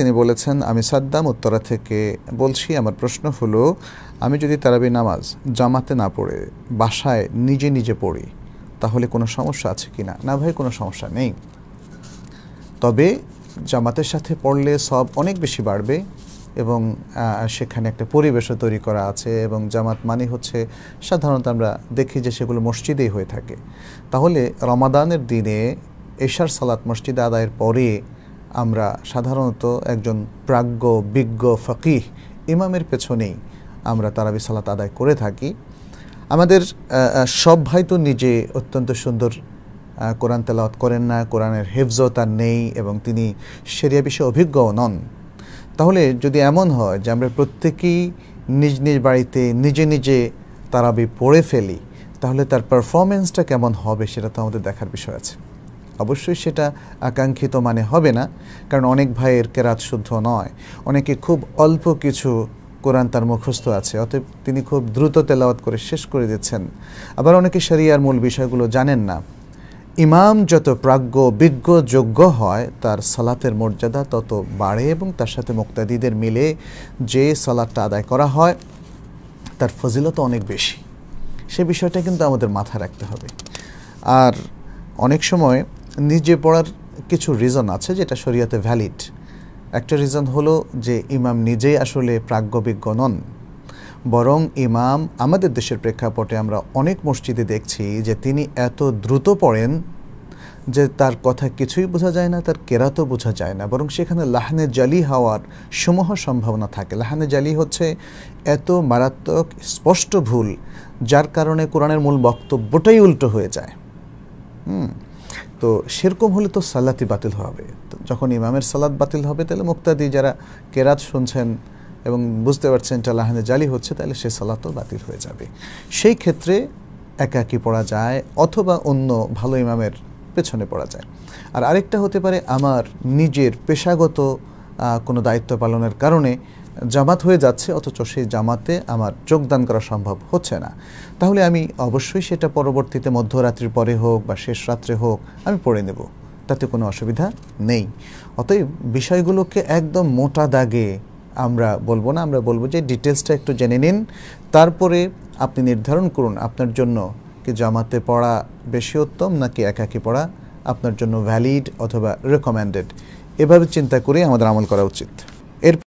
তিনি বলেছেন, আমি সাদ্দাম উত্তরা থেকে বলছি, আমার প্রশ্ন হলো, আমি যদি তারাবি নামাজ জামাতে না পড়ে, বাসায় নিজে নিজে পড়ি, তাহলে কোনো সমস্যা আছে কি না? না ভাই, কোনো সমস্যা নেই। তবে জামাতের সাথে পড়লে সব অনেক বেশি বাড়বে এবং সেখানে একটা পরিবেশও তৈরি করা আছে এবং জামাত মানে হচ্ছে, সাধারণত আমরা দেখি যে সেগুলো মসজিদেই হয়ে থাকে। তাহলে রমাদানের দিনে এশার সালাত মসজিদে আদায়ের পরে আমরা সাধারণত একজন প্রাজ্ঞ, বিজ্ঞ, ফকিহ ইমামের পেছনেই আমরা তারাবি সালাত আদায় করে থাকি। আমাদের সব ভাই তো নিজে অত্যন্ত সুন্দর কোরআন তেলাওয়াত করেন না, কোরআনের হেফজও তার নেই এবং তিনি সেরিয়া বিষয়ে অভিজ্ঞও নন। তাহলে যদি এমন হয় যে আমরা প্রত্যেকেই নিজ নিজ বাড়িতে নিজে নিজে তারাবি পড়ে ফেলি, তাহলে তার পারফরমেন্সটা কেমন হবে সেটা তো আমাদের দেখার বিষয় আছে। অবশ্যই সেটা আকাঙ্ক্ষিত মানে হবে না, কারণ অনেক ভাইয়ের কেরাত শুদ্ধ নয়। অনেকে খুব অল্প কিছু কোরআন তার মুখস্থ আছে, অতএব তিনি খুব দ্রুত তেলাওয়াত করে শেষ করে দিচ্ছেন। আবার অনেকে শরিয়ার মূল বিষয়গুলো জানেন না। ইমাম যত প্রাজ্ঞ, বিজ্ঞ, যোগ্য হয়, তার সালাতের মর্যাদা তত বাড়ে এবং তার সাথে মুক্তাদিদের মিলে যে সালাদটা আদায় করা হয়, তার ফজিলত অনেক বেশি। সে বিষয়টা কিন্তু আমাদের মাথায় রাখতে হবে। আর অনেক সময় নিজে পড়ার কিছু রিজন আছে যেটা শরিয়াতে ভ্যালিড একটা রিজন হলো যে ইমাম নিজেই আসলে প্রাজ্ঞবিজ্ঞ নন। বরং ইমাম আমাদের দেশের প্রেক্ষাপটে আমরা অনেক মসজিদে দেখছি যে তিনি এত দ্রুত পড়েন যে তার কথা কিছুই বোঝা যায় না, তার কেরাতও বোঝা যায় না। বরং সেখানে লাহানে জালি হওয়ার সমূহ সম্ভাবনা থাকে। লাহানে জালি হচ্ছে এত মারাত্মক, স্পষ্ট ভুল, যার কারণে কোরআনের মূল বক্তব্যটাই উল্টো হয়ে যায়। হুম। তো সেরকম হলে তো সালাতি বাতিল হবে। যখন ইমামের সালাত বাতিল হবে, তাহলে মুক্তাদি যারা কেরাত শুনছেন এবং বুঝতে পারছেন চালাহানে লাহানে জালি হচ্ছে, তাহলে সে সালাতও বাতিল হয়ে যাবে। সেই ক্ষেত্রে একাকি পড়া যায় অথবা অন্য ভালো ইমামের পেছনে পড়া যায়। আর আরেকটা হতে পারে আমার নিজের পেশাগত কোনো দায়িত্ব পালনের কারণে জামাত হয়ে যাচ্ছে, অথচ সেই জামাতে আমার যোগদান করা সম্ভব হচ্ছে না। তাহলে আমি অবশ্যই সেটা পরবর্তীতে মধ্যরাত্রির পরে হোক বা শেষ রাত্রে হোক, আমি পড়ে নেব। তাতে কোনো অসুবিধা নেই। অতএব বিষয়গুলোকে একদম মোটা দাগে আমরা বলব না, আমরা বলব যে ডিটেলসটা একটু জেনে নিন। তারপরে আপনি নির্ধারণ করুন, আপনার জন্য কি জামাতে পড়া বেশি উত্তম, নাকি একাকি পড়া আপনার জন্য ভ্যালিড অথবা রেকমেন্ডেড এভাবে চিন্তা করে আমাদের আমল করা উচিত।